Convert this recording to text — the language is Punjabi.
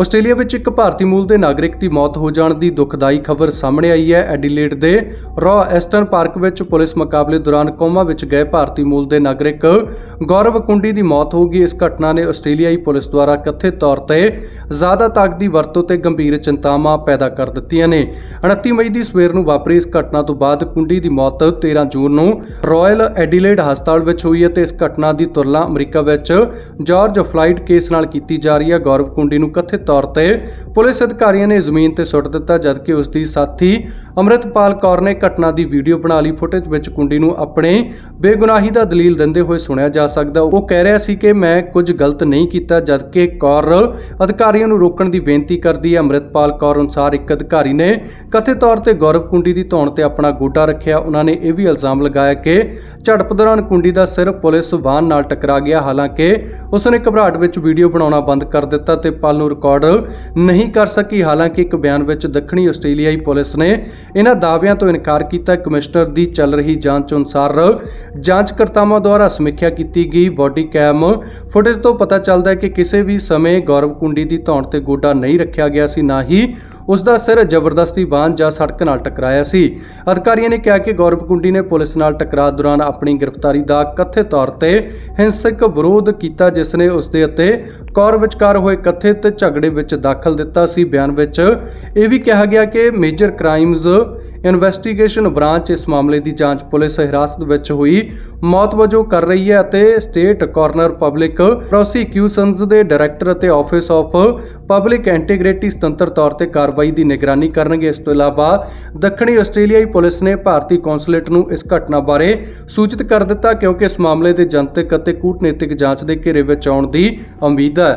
ਆਸਟ੍ਰੇਲੀਆ ਵਿੱਚ ਇੱਕ ਭਾਰਤੀ ਮੂਲ ਦੇ ਨਾਗਰਿਕ ਦੀ ਮੌਤ ਹੋ ਜਾਣ ਦੀ ਦੁਖਦਾਈ ਖਬਰ ਸਾਹਮਣੇ ਆਈ ਹੈ। ਐਡੀਲੇਡ ਦੇ ਰॉ ਐਸਟਰਨ ਪਾਰਕ ਵਿੱਚ ਪੁਲਿਸ ਮੁਕਾਬਲੇ ਦੌਰਾਨ ਕੋਮਾ ਵਿੱਚ ਗਏ ਭਾਰਤੀ ਮੂਲ ਦੇ ਨਾਗਰਿਕ ਗੌਰਵ ਕੁੰਡੀ ਦੀ ਮੌਤ ਹੋ ਗਈ। ਇਸ ਘਟਨਾ ਨੇ ਆਸਟ੍ਰੇਲੀਆਈ ਪੁਲਿਸ ਦੁਆਰਾ ਕਥਿਤ ਤੌਰ ਤੇ ਜ਼ਿਆਦਾ ਤਾਕਤ ਦੀ ਵਰਤੋਂ ਤੇ ਗੰਭੀਰ ਚਿੰਤਾਵਾਂ ਪੈਦਾ ਕਰ ਦਿੱਤੀਆਂ ਨੇ। 29 ਮਈ ਦੀ ਸਵੇਰ ਨੂੰ ਵਾਪਰੀ ਇਸ ਘਟਨਾ ਤੋਂ ਬਾਅਦ ਕੁੰਡੀ ਦੀ ਮੌਤ 13 ਜੂਨ ਨੂੰ ਰਾਇਲ ਐਡੀਲੇਡ ਹਸਪਤਾਲ ਵਿੱਚ ਹੋਈ ਹੈ ਤੇ ਇਸ ਘਟਨਾ ਦੀ ਤੁਲਨਾ ਅਮਰੀਕਾ ਵਿੱਚ ਜਾਰਜ ਫਲਾਈਟ ਕੇਸ ਨਾਲ ਕੀਤੀ ਜਾ ਰਹੀ ਹੈ। ਗੌਰਵ ਕੁੰਡੀ ਨੂੰ ਕਥਿਤ ਤੌਰ ਤੇ ਪੁਲਿਸ ਅਧਿਕਾਰੀਆਂ ਨੇ ਜ਼ਮੀਨ ਤੇ ਸੁੱਟ ਦਿੱਤਾ, ਜਦਕਿ ਉਸ ਦੀ ਸਾਥੀ ਅੰਮ੍ਰਿਤਪਾਲ ਕੌਰ ਨੇ ਘਟਨਾ ਦੀ ਵੀਡੀਓ ਬਣਾ ਲਈ। ਫੁਟੇਜ ਵਿੱਚ ਕੁੰਡੀ ਨੂੰ ਆਪਣੇ ਬੇਗੁਨਾਹੀ ਦਾ ਦਲੀਲ ਦਿੰਦੇ ਹੋਏ ਸੁਣਿਆ ਜਾ ਸਕਦਾ। ਉਹ ਕਹਿ ਰਿਹਾ ਸੀ ਕਿ ਮੈਂ ਕੁਝ ਗਲਤ ਨਹੀਂ ਕੀਤਾ, ਜਦਕਿ ਕੌਰ ਅਧਿਕਾਰੀਆਂ ਨੂੰ ਰੋਕਣ ਦੀ ਬੇਨਤੀ ਕਰਦੀ ਹੈ। ਅੰਮ੍ਰਿਤਪਾਲ ਕੌਰ ਅਨੁਸਾਰ ਇੱਕ ਅਧਿਕਾਰੀ ਨੇ ਕਥਿਤ ਤੌਰ ਤੇ ਗੌਰਵ ਕੁੰਡੀ ਦੀ ਧੌਣ ਤੇ ਆਪਣਾ ਗੋਡਾ ਰੱਖਿਆ। ਉਹਨਾਂ ਨੇ ਇਹ ਵੀ ਇਲਜ਼ਾਮ ਲਗਾਇਆ ਕਿ ਝੜਪ ਦੌਰਾਨ ਕੁੰਡੀ ਦਾ ਸਿਰ ਪੁਲਿਸ ਵਾਹਨ ਨਾਲ ਟਕਰਾ ਗਿਆ। ਹਾਲਾਂਕਿ ਉਸਨੇ ਘਬਰਾਹਟ ਵਿੱਚ ਵੀਡੀਓ ਬਣਾਉਣਾ ਬੰਦ ਕਰ ਦਿੱਤਾ ਤੇ ਪਲ ਨੂੰ ਰਿਕਾਰਡ ਨਹੀਂ ਕਰ ਸਕੀ। ਹਾਲਾਂਕਿ ਇੱਕ ਬਿਆਨ ਵਿੱਚ ਦੱਖਣੀ ਆਸਟ੍ਰੇਲੀਆਈ ਪੁਲਿਸ ਨੇ ਇਹਨਾਂ ਦਾਅਵਿਆਂ ਤੋਂ ਇਨਕਾਰ ਕੀਤਾ। ਕਮਿਸ਼ਨਰ ਦੀ ਚੱਲ ਰਹੀ ਜਾਂਚ ਅਨੁਸਾਰ ਜਾਂਚਕਰਤਾਵਾਂ ਦੁਆਰਾ ਸਮੀਖਿਆ ਕੀਤੀ ਗਈ ਬੋਡੀ ਕੈਮ ਫੁਟੇਜ ਤੋਂ ਪਤਾ ਚੱਲਦਾ ਹੈ ਕਿ ਕਿਸੇ ਵੀ ਸਮੇਂ ਗੌਰਵ ਕੁੰਡੀ ਦੀ ਧੌਣ ਤੇ ਗੋਡਾ ਨਹੀਂ ਰੱਖਿਆ ਗਿਆ ਸੀ, ਨਾ ਹੀ ਉਸ ਦਾ ਸਿਰ ਜ਼ਬਰਦਸਤੀ ਬਾਂਝ ਜਾਂ ਸੜਕ ਨਾਲ ਟਕਰਾਇਆ ਸੀ। ਅਧਿਕਾਰੀਆਂ ਨੇ ਕਿਹਾ ਕਿ ਗੌਰਵ ਕੁੰਡੀ ਨੇ ਪੁਲਿਸ ਨਾਲ ਟਕਰਾਅ ਦੌਰਾਨ ਆਪਣੀ ਗ੍ਰਿਫਤਾਰੀ ਦਾ ਕਥਿਤ ਤੌਰ ਤੇ ਹਿੰਸਕ ਵਿਰੋਧ ਕੀਤਾ, ਜਿਸ ਨੇ ਉਸ ਦੇ ਅਤੇ ਕੌਰ ਵਿਚਕਾਰ ਹੋਏ ਕਥਿਤ ਝਗੜੇ ਵਿੱਚ ਦਾਖਲ ਦਿੱਤਾ ਸੀ। ਬਿਆਨ ਵਿੱਚ ਇਹ ਵੀ ਕਿਹਾ ਗਿਆ ਕਿ ਮੇਜਰ ਕ੍ਰਾਈਮਜ਼ ਇਨਵੈਸਟੀਗੇਸ਼ਨ ਬ੍ਰਾਂਚ ਇਸ ਮਾਮਲੇ ਦੀ ਜਾਂਚ ਪੁਲਿਸ ਹਿਰਾਸਤ ਵਿੱਚ ਹੋਈ। ਮੌਤ ਵਜੋਂ ਕਰ ਰਹੀ ਹੈ ਅਤੇ ਸਟੇਟ ਕਾਰਨਰ ਪਬਲਿਕ ਪ੍ਰੋਸੀਕਿਊਸ਼ਨਜ਼ ਦੇ ਡਾਇਰੈਕਟਰ ਅਤੇ ਆਫਿਸ ਆਫ ਪਬਲਿਕ ਇੰਟੀਗ੍ਰਿਟੀ ਸੁਤੰਤਰ ਤੌਰ ਤੇ ਕਾਰਵਾਈ ਦੀ ਨਿਗਰਾਨੀ ਕਰਨਗੇ। ਇਸ ਤੋਂ ਇਲਾਵਾ ਦੱਖਣੀ ਆਸਟ੍ਰੇਲੀਆਈ ਪੁਲਿਸ ਨੇ ਭਾਰਤੀ ਕੌਂਸੂਲੇਟ ਨੂੰ ਇਸ ਘਟਨਾ ਬਾਰੇ ਸੂਚਿਤ ਕਰ ਦਿੱਤਾ ਕਿਉਂਕਿ ਇਸ ਮਾਮਲੇ ਦੇ ਜਨਤਕ ਅਤੇ ਕੂਟਨੀਤਿਕ ਜਾਂਚ ਦੇ ਘੇਰੇ ਵਿੱਚ ਆਉਣ ਦੀ ਉਮੀਦ ਹੈ।